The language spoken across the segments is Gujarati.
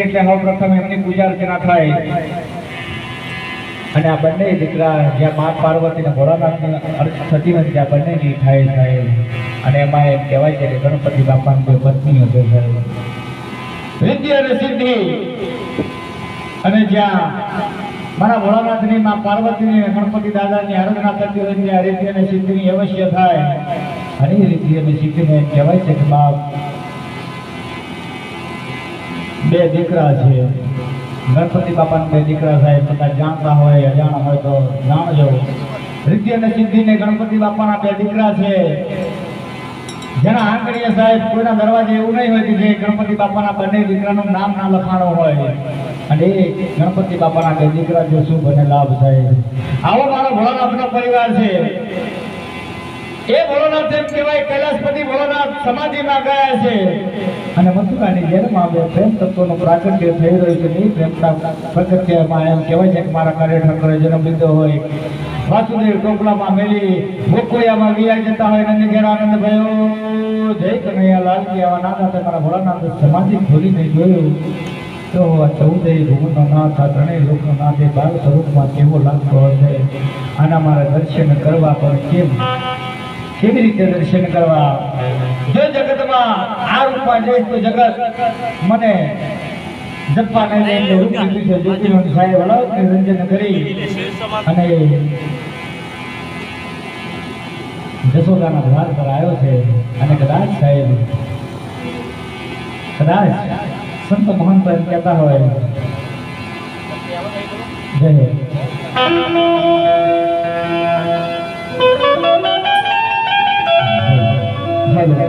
એટલે સૌ પ્રથમ એમની પૂજા અર્ચના થાય. અને આ બંને દીકરા જ્યાં મા પાર્વતી અને ભોળાનાથની અર્ચ થતી નથી ત્યાં બંનેની થાય સાહેબ. અને એમાં એમ કહેવાય છે કે ગણપતિ બાપાની બે પત્ની હશે સાહેબ. રિદ્ધિ અને સિદ્ધિ. અને જ્યાં મારા ભોળાનાથની મા પાર્વતીની ગણપતિ દાદાની આરાધના થતી હોય ત્યાં રિદ્ધિ અને સિદ્ધિની અવશ્ય થાય. અને એ રિદ્ધિ અને સિદ્ધિને કહેવાય છે કે બાપ બે દીકરા છે. ગણપતિ બાપાના બે દીકરા સાહેબ બધા જાણતા હોય, અજાણ હોય તો જાણજો. રિદ્ધિ અને સિદ્ધિને ગણપતિ બાપાના બે દીકરા છે. જેના આંકડીએ સાહેબ કોઈના દરવાજે એવું નહીં હોય કે જે ગણપતિ બાપાના બંને દીકરાનું નામ ના લખાણો હોય. અને એ ગણપતિ બાપાના બે દીકરા જો શું બને લાભ સાહેબ આવો મારો ભોળાનાથનો પરિવાર છે. એ ભોળાનાથ એમ કહેવાય, કૈલાસપતિ ભોળાનાથ સમાધિમાં ગયા છે. અને મથુરાની જેલમાં બે પ્રેમ તત્વનું પ્રાગટ્ય થઈ રહ્યું છે. નહીં પ્રેમના પ્રગટ્યમાં એમ કહેવાય છે કે મારા કાર્ય ઠાકોરે જન્મ લીધો હોય. વાસુદેવ ટોપલામાં મેલી, ગોકુળિયામાં વિયા જતા હોય નંદ ઘેર આનંદ ભયો. જય કનૈયા લાલ કે આવા નાના હતા મારા ભોળાનાથ સમાધિ ખોલીને જોયું. તો આ ચૌદય ભૂમનો નાથ, આ ત્રણેય લોકનો નાથ એ બાળ સ્વરૂપમાં કેવો લાગતો હશે? આના મારા દર્શન કરવા પણ કેમ કેવી રીતે દર્શન કરવા? જો જગતમાં આ રૂપમાં જઈશ તો જગત. મને જપવા નહીં સાહેબ નિરંજન કરી અને જશોદાના દ્વાર પર આવ્યો છે અને કદાચ સાહેબ, કદાચ સંત મહંત કહેતા હોય. જય હેલો ऊंचे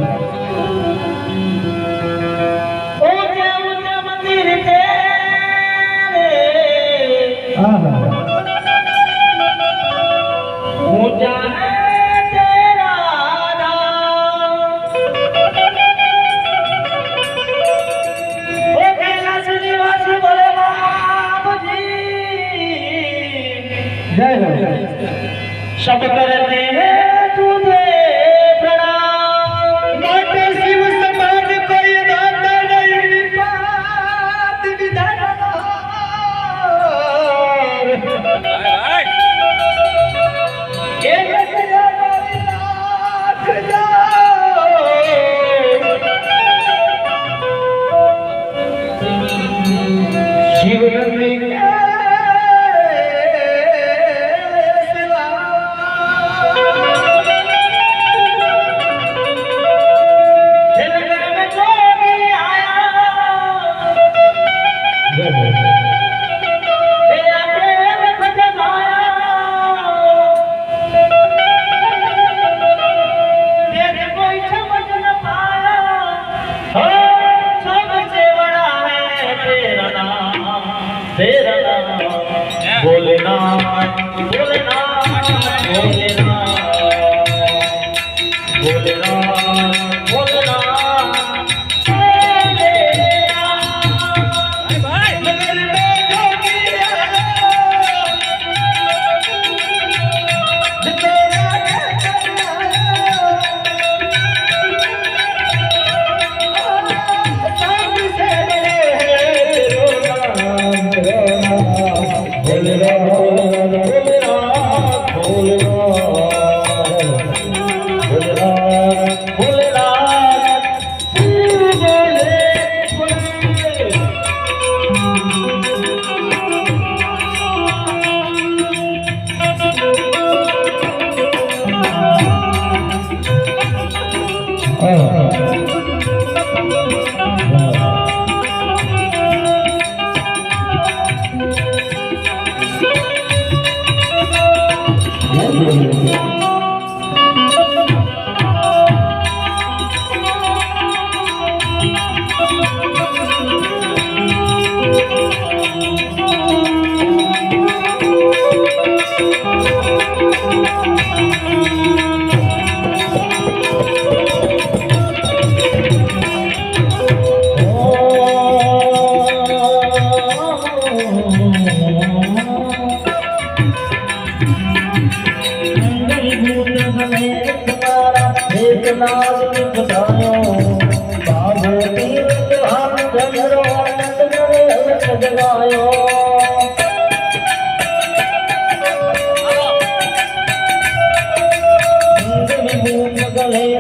哎 સગરો અનંત ગળે સજવાયો जॻहि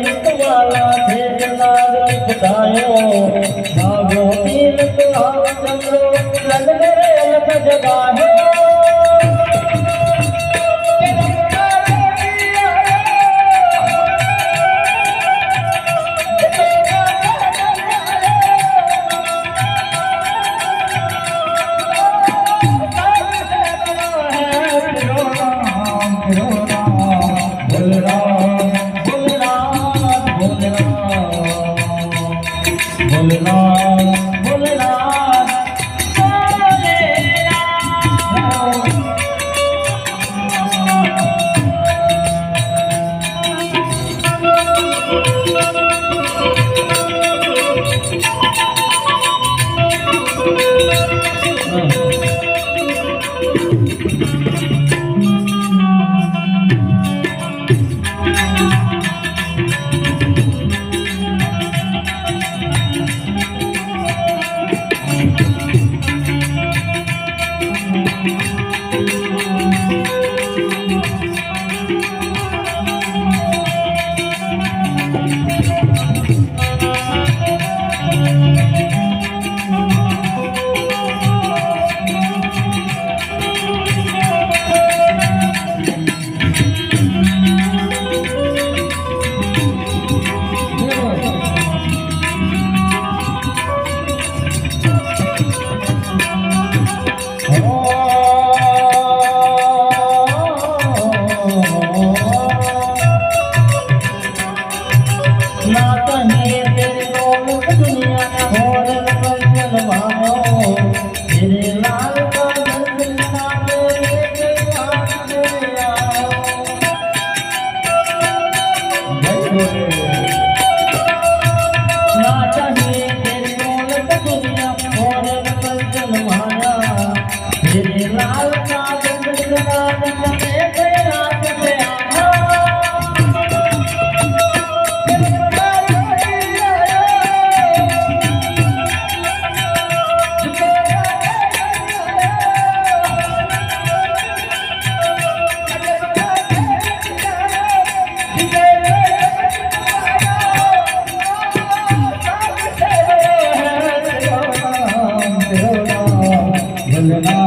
Hare